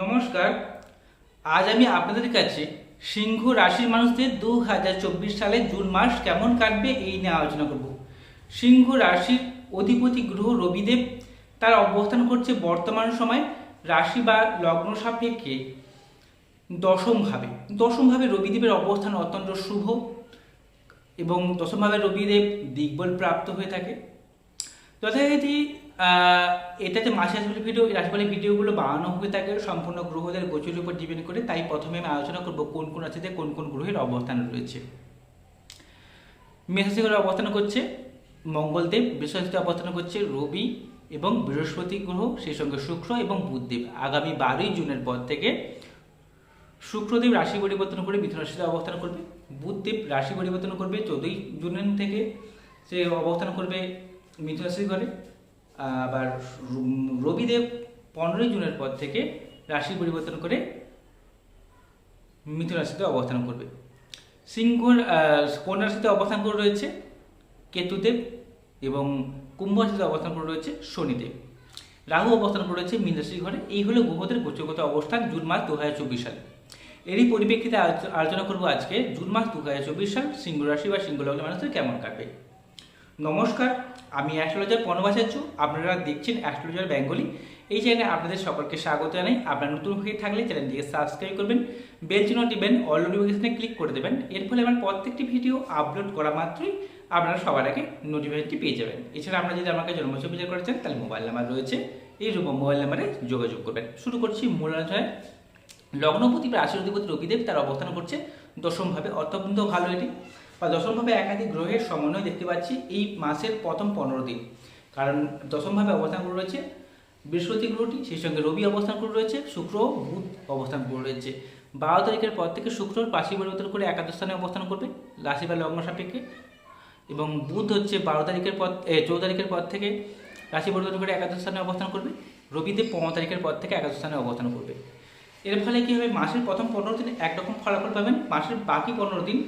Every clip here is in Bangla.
নমস্কার। আজ আমি আপনাদের কাছে সিংহ রাশির মানুষদের দু হাজার চব্বিশ সালে জুন মাস কেমন কাটবে এই নিয়ে আলোচনা করব। সিংহ রাশির অধিপতি গ্রহ রবিদেব, তার অবস্থান করছে বর্তমান সময় রাশি বা লগ্ন সাপেক্ষে দশমভাবে। দশমভাবে রবিদেবের অবস্থান অত্যন্ত শুভ এবং দশমভাবে রবিদেব দিগ্বল প্রাপ্ত হয়ে থাকে। যথারীতি এটাতে মাসে আসলে ভিডিও রাশিফলের ভিডিওগুলো বানানো হয়ে থাকে, সম্পূর্ণ গ্রহদের গোচরের উপর ডিপেন্ড করে, তাই প্রথমে আমি আলোচনা করব কোন কোন রাশিতে কোন কোন গ্রহের অবস্থান রয়েছে। মেষরাশি ঘরে অবস্থান করছে মঙ্গলদেব বৃহস্পতিতে অবস্থান করছে রবি এবং বৃহস্পতি গ্রহ, সেই সঙ্গে শুক্র এবং বুধদেব। আগামী বারোই জুনের পর থেকে শুক্রদেব রাশি পরিবর্তন করে মিথুন রাশিতে অবস্থান করবে, বুধদেব রাশি পরিবর্তন করবে চোদ্দই জুনের থেকে সে অবস্থান করবে মিথুন রাশির ঘরে। আবার রবিদেব পনেরোই জুনের পর থেকে রাশি পরিবর্তন করে মিথুন রাশিতে অবস্থান করবে। সিংহ আহ, কন্যা রাশিতে অবস্থান করে রয়েছে? কেতুদেব এবং কুম্ভ রাশিতে অবস্থান করে রয়েছে শনিদেব। রাহু অবস্থান করে রয়েছে মীন রাশির ঘরে। এই হলো গ্রহদের গোচরগত অবস্থান জুন মাস দু হাজার চব্বিশ সালে। এরই পরিপ্রেক্ষিতে আলোচ- আলোচনা করব আজকে জুন মাস দু হাজার চব্বিশ সাল সিংহ রাশি বা সিংহ লগ্নের মানুষদের কেমন কাটবে। নমস্কার, আমি অ্যাস্ট্রোলজার পর্ণবাচার্য আপনারা দেখছেন অ্যাস্ট্রোলজার বেঙ্গলি এই চ্যানেলে আপনাদের সকলকে স্বাগত জানাই। আপনারা নতুন হয়ে থাকলে চ্যানেলটিকে সাবস্ক্রাইব করবেন বেল চিহ্ন টিপবেন অল নোটিফিকেশনে ক্লিক করে দেবেন। এর ফলে আমার প্রত্যেকটি ভিডিও আপলোড করা মাত্রই আপনারা সবার আগে নোটিফিকেশনটি পেয়ে যাবেন। এছাড়া আপনারা যদি আমাকে জন্মোৎসব বিচার করেছেন তাহলে মোবাইল নাম্বার রয়েছে। এই মোবাইল নাম্বারে যোগাযোগ করবেন। শুরু করছি মূল আলোচনায় লগ্নপতি বা রাশির অধিপতি রবিদেব তার অবস্থান করছে দশমভাবে। অত্যন্ত ভালো এটি। বা দশমভাবে একাধিক গ্রহের সমন্বয় দেখতে পাচ্ছি এই মাসের প্রথম পনেরো দিন। কারণ দশমভাবে অবস্থান করে রয়েছে, বৃহস্পতি গ্রহটি, সেই সঙ্গে রবি অবস্থান করে রয়েছে, শুক্র বুধ অবস্থান করে রয়েছে। বারো তারিখের পর থেকে শুক্র রাশি পরিবর্তন করে একাদশ স্থানে অবস্থান করবে, রাশি বা লগ্ন সাপেক্ষে। এবং বুধ হচ্ছে বারো তারিখের পর চৌদ্দ তারিখের পর থেকে রাশি পরিবর্তন করে একাদশ স্থানে অবস্থান করবে রবিদেব পনেরো তারিখের পর থেকে একাদশ স্থানে অবস্থান করবে। এর ফলে কী হবে, মাসের প্রথম পনেরো দিন একরকম ফলাফল পাবেন, মাসের বাকি পনেরো দিন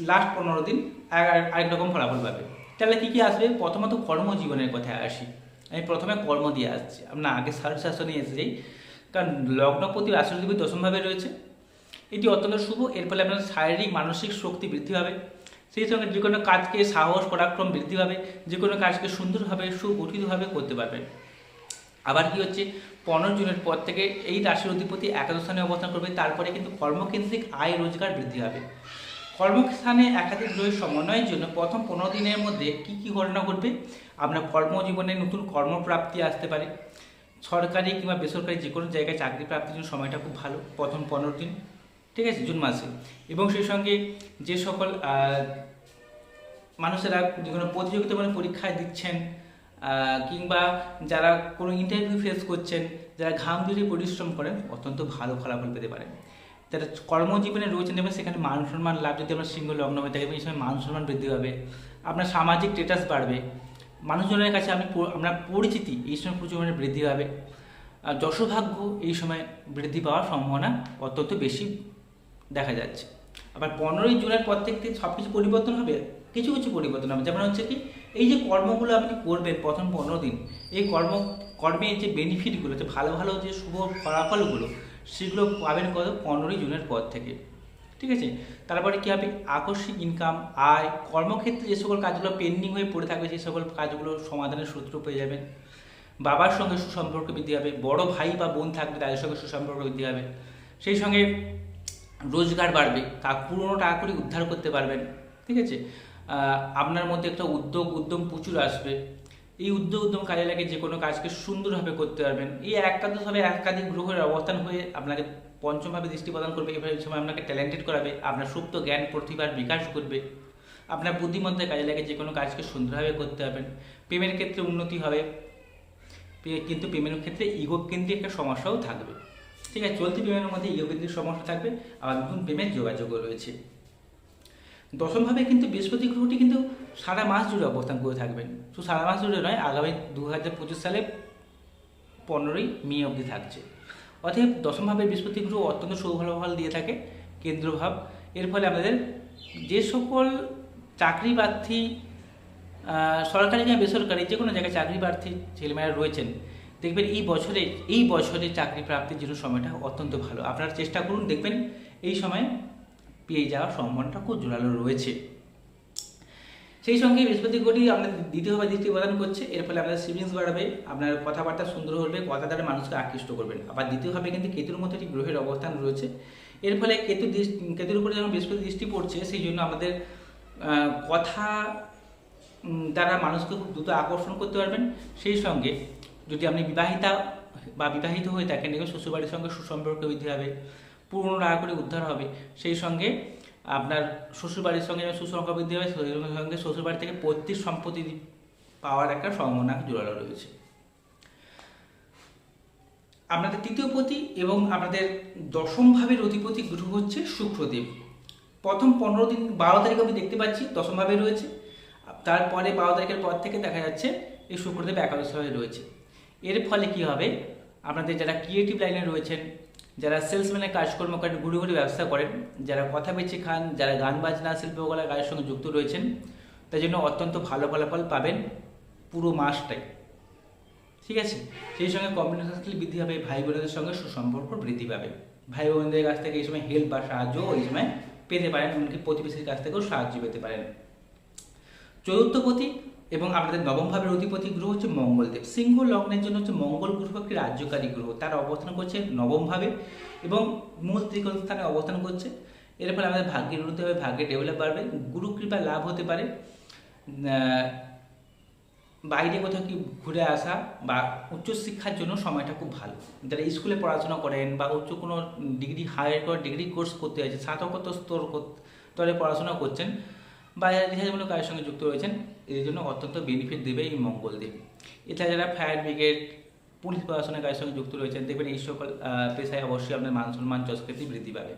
লাস্ট পনেরো দিন আর- আর- আরেক রকম ফলাফল পাবে। তাহলে কী কী আসবে? প্রথমত কর্মজীবনের কথায় আসি। আমি প্রথমে কর্ম দিয়ে আসছি। আমরা আগে শারীর শাসনে এসে যাই কারণ লগ্নপতি রাষ্ট্রপতি দশমভাবে রয়েছে। এটি অত্যন্ত শুভ। এর ফলে আপনার শারীরিক, মানসিক শক্তি বৃদ্ধি পাবে। সেই সঙ্গে যে কোনো কাজকে সাহস, পরাক্রম বৃদ্ধি পাবে। যে কোনো কাজকে সুন্দরভাবে, সুগঠিতভাবে করতে পারবেন আবার কি হচ্ছে? পনেরো জুনের পর থেকে এই রাশির অধিপতি একাদশ স্থানে অবস্থান করবে। তারপরে কিন্তু কর্মকেন্দ্রিক আয় রোজগার বৃদ্ধি হবে কর্মস্থানে একাধিক গ্রহের সমন্বয়ের জন্য প্রথম পনেরো দিনের মধ্যে কি কি ঘটনা ঘটবে? আপনার কর্মজীবনে নতুন কর্মপ্রাপ্তি আসতে পারে। সরকারি কিংবা বেসরকারি যে কোনো জায়গায় চাকরি প্রাপ্তির জন্য সময়টা খুব ভালো, প্রথম পনেরো দিন, ঠিক আছে, জুন মাসে। এবং সেই সঙ্গে যে সকল মানুষেরা যে কোনো প্রতিযোগিতামূলক পরীক্ষায় দিচ্ছেন কিংবা যারা কোনো ইন্টারভিউ ফেস করছেন, যারা ঘাম দিয়ে পরিশ্রম করেন, অত্যন্ত ভালো ফলাফল পেতে পারেন। যারা কর্মজীবনে রয়েছেন এবং সেখানে মান সম্মান লাভ, যদি আপনার সিংহ লগ্ন হয়ে থাকে এবং এই সময় মান সম্মান বৃদ্ধি পাবে। আপনার সামাজিক স্টেটাস বাড়বে। মানুষজনের কাছে আপনি আপনার পরিচিতি, এই সময় প্রচুর পরিমাণে বৃদ্ধি পাবে। আর যশোভাগ্য এই সময় বৃদ্ধি পাওয়ার সম্ভাবনা অত্যন্ত বেশি দেখা যাচ্ছে। আবার পনেরোই জুনের পর থেকে সব কিছু পরিবর্তন হবে? কিছু কিছু পরিবর্তন হবে। যেমন হচ্ছে কি, এই যে কর্মগুলো আপনি করবেন প্রথম পনেরো দিন, এই কর্ম, কর্মের যে বেনিফিটগুলো যে ভালো ভালো যে শুভ ফলাফলগুলো সেগুলো পাবেন কত? পনেরোই জুনের পর থেকে। ঠিক আছে? তারপরে কী হবে? আকস্মিক ইনকাম আয়, কর্মক্ষেত্রে যে সকল কাজগুলো পেন্ডিং হয়ে পড়ে থাকবে, সেই সকল কাজগুলো সমাধানের সূত্র পেয়ে যাবেন। বাবার সঙ্গে সুসম্পর্ক বৃদ্ধি হবে। বড় ভাই বা বোন থাকবে, তাদের সঙ্গে সুসম্পর্ক বৃদ্ধি হবে। সেই সঙ্গে রোজগার বাড়বে। তা পুরোনো টাকা করে উদ্ধার করতে পারবেন। ঠিক আছে? আপনার মধ্যে একটা উদ্যোগ, উদ্যম প্রচুর আসবে। এই উদ্যোগ উদ্যম কাজে লাগে যে কোনো কাজকে সুন্দরভাবে করতে পারবেন। এই একাদশভাবে একাধিক গ্রহের অবস্থান হয়ে আপনাকে পঞ্চমভাবে দৃষ্টি প্রদান করবে। এভাবে সময় আপনাকে ট্যালেন্টেড করাবে, আপনার সুপ্ত জ্ঞান, প্রতিভার বিকাশ করবে আপনার বুদ্ধিমত্তায় কাজে লাগে যে কোনো কাজকে সুন্দরভাবে করতে পারবেন। প্রেমের ক্ষেত্রে উন্নতি হবে কিন্তু প্রেমের ক্ষেত্রে ইগো কেন্দ্রিক একটা সমস্যাও থাকবে। ঠিক আছে, চলতি প্রেমের মধ্যে ইগো কেন্দ্রিক সমস্যা থাকবে, আবার নতুন প্রেমের যোগাযোগও রয়েছে। দশমভাবে কিন্তু বৃহস্পতি গ্রহটি সারা মাস জুড়ে অবস্থান করে থাকবেন। শুধু সারা মাস জুড়ে নয়, আগামী দু হাজার পঁচিশ সালে পনেরোই মে অবধি থাকছে। অতএব দশমভাবে বৃহস্পতি গ্রহ অত্যন্ত সৌভাগ্যফল দিয়ে থাকে কেন্দ্রভাব এর ফলে আমাদের যে সকল চাকরি প্রার্থী সরকারি কিংবা বেসরকারি যে কোনো জায়গায় চাকরি প্রার্থী ছেলেমেয়েরা রয়েছেন, দেখবেন এই বছরে এই বছরে চাকরি প্রাপ্তির জন্য সময়টা অত্যন্ত ভালো। আপনারা চেষ্টা করুন, দেখবেন এই সময় পেয়ে যাওয়ার সম্ভাবনাটা খুব জোরালো রয়েছে। সেই সঙ্গে বৃহস্পতি গ্রহটি আপনার দ্বিতীয়ভাবে দৃষ্টি প্রদান করছে। এর ফলে আপনার সিভিংস বাড়াবে, আপনার কথাবার্তা সুন্দর হবে কথা দ্বারা মানুষকে আকৃষ্ট করবেন আবার দ্বিতীয়ভাবে কিন্তু কেতুর মতো একটি গ্রহের অবস্থান রয়েছে। এর ফলে কেতু কেতুর উপরে যখন বৃহস্পতি দৃষ্টি পড়ছে, সেই জন্য আমাদের কথা দ্বারা মানুষকে খুব দ্রুত আকর্ষণ করতে পারবেন। সেই সঙ্গে যদি আপনি বিবাহিতা বা বিবাহিত হয়ে থাকেন শ্বশুরবাড়ির সঙ্গে সুসম্পর্ক বৃদ্ধি হবে পুরনো রাগ করে উদ্ধার হবে। সেই সঙ্গে আপনার শ্বশুরবাড়ির সঙ্গে সুসম্পর্ক বৃদ্ধি হবে সঙ্গে শ্বশুরবাড়ি থেকে পৈতৃক সম্পত্তি পাওয়ার একটা সম্ভাবনা জোরালো রয়েছে। আপনাদের তৃতীয় পতি এবং আপনাদের দশম ভাবের অধিপতি গ্রহ হচ্ছে শুক্রদেব। প্রথম পনেরো দিন, বারো তারিখ আমি দেখতে পাচ্ছি, দশম ভাবে রয়েছে। তারপরে বারো তারিখের পর থেকে দেখা যাচ্ছে এই শুক্রদেব একাদশ ভাবে রয়েছে। এর ফলে কি হবে? আপনাদের যারা ক্রিয়েটিভ লাইনে রয়েছেন যারা সেলসম্যানের কাজকর্ম করেন ঘুরে ঘুরে ব্যবসা করেন, যারা কথা বেছে খান, যারা গান বাজনা, শিল্পকলা কাজের সঙ্গে যুক্ত রয়েছেন তাই জন্য অত্যন্ত ভালো ফলাফল পাবেন পুরো মাসটাই। ঠিক আছে? সেই সঙ্গে কমিউনিকেশন স্কিল বৃদ্ধি হবে ভাই বোনদের সঙ্গে সুসম্পর্ক বৃদ্ধি পাবে। ভাই বোনদের কাছ থেকে এই সময় হেল্প বা সাহায্য এই সময় পেতে পারেন, এমনকি প্রতিবেশীর কাছ থেকেও সাহায্য পেতে পারেন। চতুর্থপতি এবং আপনাদের নবম ভাবের অধিপতি গ্রহ হচ্ছে মঙ্গলদেব। সিংহ লগ্নের জন্য হচ্ছে মঙ্গল গ্রহ একটি রাজ্যকারী গ্রহ। তার অবস্থান করছে নবম ভাবে এবং মূল ত্রিকোণ স্থানে অবস্থান করছে। এর ফলে আমাদের ভাগ্যের উন্নতি হবে, ভাগ্যে ডেভেলপ বাড়বে। গুরু কৃপা লাভ হতে পারে। বাইরে কোথাও কি ঘুরে আসা বা উচ্চশিক্ষার জন্য সময়টা খুব ভালো। যারা স্কুলে পড়াশোনা করেন বা উচ্চ কোনো ডিগ্রি হায়ার করে ডিগ্রি কোর্স করতে আছে স্নাতকোত্তর স্তর স্তরে পড়াশোনা করছেন বা যারা রিসার্চমূলক কাজের সঙ্গে যুক্ত রয়েছেন এর জন্য অত্যন্ত বেনিফিট দেবে এই মঙ্গলদেব এছাড়া যারা ফায়ার ব্রিগেড পুলিশ প্রশাসনের কাজের সঙ্গে যুক্ত রয়েছেন, দেখবেন এই সকল পেশায় অবশ্যই আপনার মান সম্মান যশকৃতি বৃদ্ধি পাবে।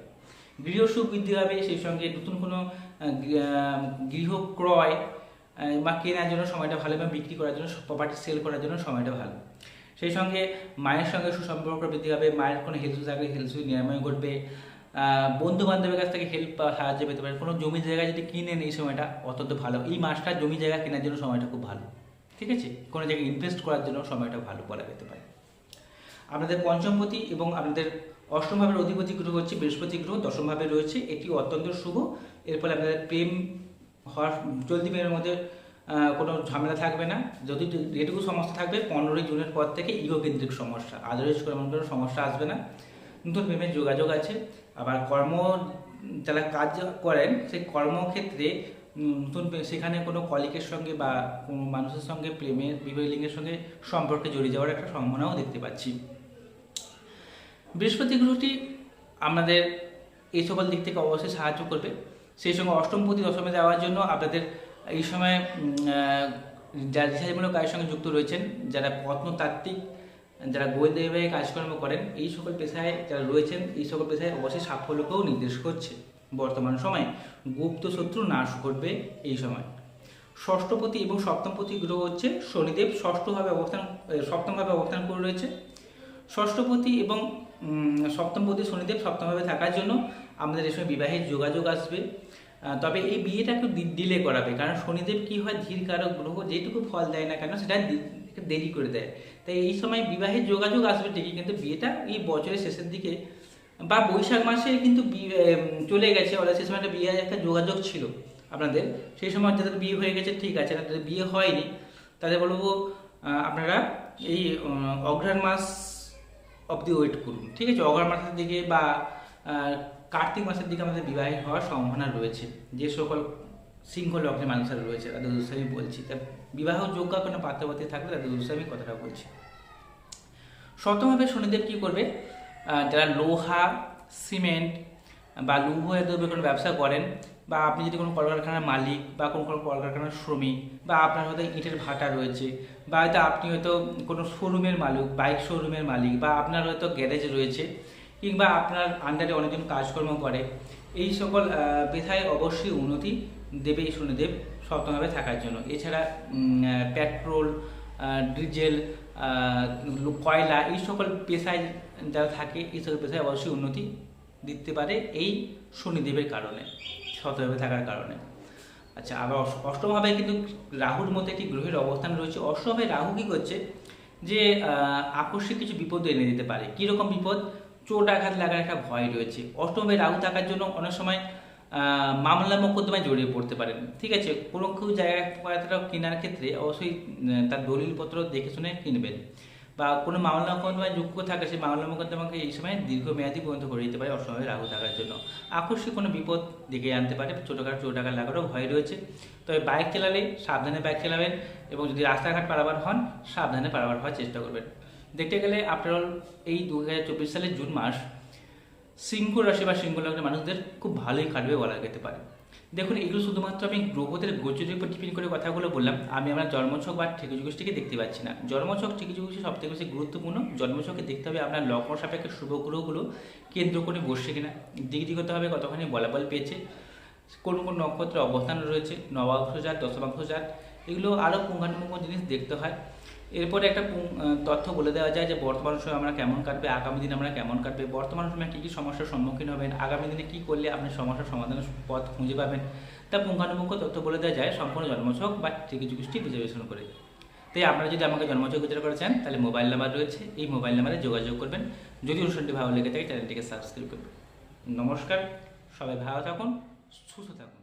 গৃহ সুখ বৃদ্ধি পাবে, সেই সঙ্গে নতুন কোনো গৃহ ক্রয় বা কেনার জন্য সময়টা ভালো বা বিক্রি করার জন্য প্রপার্টি সেল করার জন্য সময়টা ভালো। সেই সঙ্গে মায়ের সঙ্গে সুসম্পর্ক বৃদ্ধি পাবে, মায়ের কোনো হেলথ থাকলে হেলথ নিরাময় ঘটবে। বন্ধু বান্ধবের কাছ থেকে হেল্প বা সাহায্য পেতে পারে কোনো জমি জায়গা যদি কিনেন এই সময়টা, অত্যন্ত ভালো। এই মাসটা জমি জায়গা কেনার জন্য সময়টা খুব ভালো। ঠিক আছে? কোনো জায়গায় ইনভেস্ট করার জন্য সময়টা ভালো বলা যেতে পারে। আপনাদের পঞ্চমপতি এবং আপনাদের অষ্টম ভাবের অধিপতি গ্রহ হচ্ছে বৃহস্পতি গ্রহ, দশম ভাবে রয়েছে। এটি অত্যন্ত শুভ। এর ফলে আপনাদের প্রেম হওয়ার, চলতি প্রেমের মধ্যে কোনো ঝামেলা থাকবে না। যদি যেটুকু সমস্যা থাকবে, পনেরোই জুনের পর থেকে ইগোকেন্দ্রিক সমস্যা। আদারওয়াইজ কোনো সমস্যা আসবে না। নতুন প্রেমের যোগাযোগ আছে। আবার কর্ম, যারা কাজ করেন, সেই কর্মক্ষেত্রে নতুন সেখানে কোনো কলিকের সঙ্গে বা কোনো মানুষের সঙ্গে প্রেমের বিবাহ লিঙ্গের সঙ্গে সম্পর্কে জড়িয়ে যাওয়ার একটা সম্ভাবনাও দেখতে পাচ্ছি। বৃহস্পতি গ্রহটি আমাদের এই সকল দিক থেকে অবশ্যই সাহায্য করবে। সেই সঙ্গে অষ্টমপতি দশমে যাওয়ার জন্য আপনাদের এই সময় যারা রিসার্চমূলক কাজের সঙ্গে যুক্ত রয়েছেন, যারা প্রত্নতাত্ত্বিক যারা গোয়েন্দা বিভাগে কাজকর্ম করেন, এই সকল পেশায় যারা রয়েছেন, এই সকল পেশায় অবশ্যই সাফল্যকেও নির্দেশ করছে। বর্তমান সময়ে গুপ্ত শত্রু নাশ ঘটবে এই সময়। ষষ্ঠপতি এবং সপ্তমপতি গ্রহ হচ্ছে শনিদেব, ষষ্ঠভাবে অবস্থান সপ্তমভাবে অবস্থান করে রয়েছে। ষষ্ঠপতি এবং সপ্তমপতি শনিদেব সপ্তমভাবে থাকার জন্য আমাদের এই সময় বিবাহের যোগাযোগ আসবে। তবে এই বিয়েটা একটু ডিলে করাবে, কারণ শনিদেব কি হয়, ধীর কারক গ্রহ, যেটুকু ফল দেয় না কেন, সেটা একটু দেরি করে দেয়। তাই এই সময় বিবাহের যোগাযোগ আসবে ঠিকই কিন্তু বিয়েটা এই বছরের শেষের দিকে বা বৈশাখ মাসে কিন্তু বিয়ে, চলে গেছে। ওরা সে সময় একটা বিয়ের একটা যোগাযোগ ছিল আপনাদের। সেই সময় যাদের বিয়ে হয়ে গেছে ঠিক আছে না যাদের বিয়ে হয়নি। তাদের বলব আপনারা এই অঘ্রাণ মাস অবধি ওয়েট করুন ঠিক আছে? অঘ্রাণ মাসের দিকে বা কার্তিক মাসের দিকে আমাদের বিবাহ হওয়ার সম্ভাবনা রয়েছে। যে সকল সিংহ লগ্নে মানুষেরা রয়েছে তাদের আমি বলছি। তা বিবাহ যোগ্য কোনো পাত্রপাত্রী থাকলে তাদের আমি কথাটা বলছি। শতভাবে শনিদেব কি করবে? যারা লোহা, সিমেন্ট বা লৌহ দ্রব্যের কোনো ব্যবসা করেন বা আপনি যদি কোনো কলকারখানার মালিক বা কোনো কোনো কলকারখানার শ্রমিক বা আপনার হয়তো ইটের ভাটা রয়েছে বা হয়তো আপনি হয়তো কোনো শোরুমের মালিক বাইক শোরুমের মালিক বা আপনার হয়তো গ্যারেজ রয়েছে কিংবা আপনার আন্ডারে অনেকজন কাজকর্ম করে এই সকল পেশায় অবশ্যই উন্নতি দেবে শনিদেব সপ্তমভাবে থাকার জন্য। এছাড়া পেট্রোল ডিজেল কয়লা এই সকল পেশায় যারা থাকে, এই সকল পেশায় অবশ্যই উন্নতি দিতে পারে এই শনিদেবের কারণে শতভাবে থাকার কারণে। আচ্ছা আবার অষ্ট- অষ্টমভাবে কিন্তু রাহুর মধ্যে একটি গ্রহের অবস্থান রয়েছে। অষ্টমভাবে রাহু কী করছে? যে আকস্মিক কিছু বিপদ এনে দিতে পারে। কীরকম বিপদ? চোট আঘাত লাগার একটা ভয় রয়েছে। অষ্টমে রাহু থাকার জন্য অনেক সময় মামলা মোকদ্দমায় জড়িয়ে পড়তে পারেন। ঠিক আছে কোনো কেউ জায়গা কেনার ক্ষেত্রে অবশ্যই তার দলিলপত্র দেখে শুনে কিনবেন। বা কোনো মামলা মোকদ্দমায় যুক্ত থাকে সেই মামলা মোকদ্দমাকে এই সময় দীর্ঘমেয়াদী পর্যন্ত করে দিতে পারে অসময়ে রাহু থাকার জন্য। আকস্মিক কোনো বিপদ ডেকে আনতে পারে, ছোটোখাটো চোট আঘাত লাগারও ভয় রয়েছে। তবে বাইক চালালে সাবধানে বাইক চালাবেন এবং যদি রাস্তাঘাট পারাবার হন, সাবধানে পারাবার হওয়ার চেষ্টা করবেন। দেখতে গেলে আফটার অল এই দু হাজার চব্বিশ সালের জুন মাস, সিংহ রাশি বা সিংহ লগ্নের মানুষদের খুব ভালোই কাটবে বলা যেতে পারে। দেখুন, এগুলো শুধুমাত্র আমি গ্রহদের গোচরের উপর ডিপেন্ড করে কথাগুলো বললাম, আমি আমার জন্মছক বা ঠিকুজুগুষ্টিকে দেখতে পাচ্ছি না। জন্মছক সব থেকে বেশি গুরুত্বপূর্ণ জন্মছকে দেখতে হবে আপনার লগ্ন সাপেক্ষে শুভ গ্রহগুলো কেন্দ্র করে বসছে কিনা। দিকদিগতভাবে কতখানি বলাবল পেয়েছে, কোন কোন নক্ষত্রের অবস্থান রয়েছে, নবাংশ জাত, দশমাংশ জাত, এগুলো আরও পুঙ্খানুপুঙ্খ জিনিস দেখতে হয়। এরপরে একটা তথ্য বলে দেওয়া যায় যে বর্তমান সময় আমরা কেমন কাটবে, আগামী দিনে আমরা কেমন কাটবে, বর্তমান সময় কী কী সমস্যার সম্মুখীন হবেন, আগামী দিনে কী করলে আপনি সমস্যার সমাধানের পথ খুঁজে পাবেন। তা পুঙ্খানুপুঙ্খ তথ্য বলে দেওয়া যায়, সম্পূর্ণ জন্মছক বা গোষ্ঠী বিশ্লেষণ করে। তাই আপনারা যদি আমাকে জন্মছক বিচার করে চান তাহলে মোবাইল নাম্বার রয়েছে, এই মোবাইল নাম্বারে যোগাযোগ করবেন। যদি অনুষ্ঠানটি ভালো লেগে থাকে, চ্যানেলটিকে সাবস্ক্রাইব করবেন। নমস্কার, সবাই ভালো থাকুন, সুস্থ থাকুন।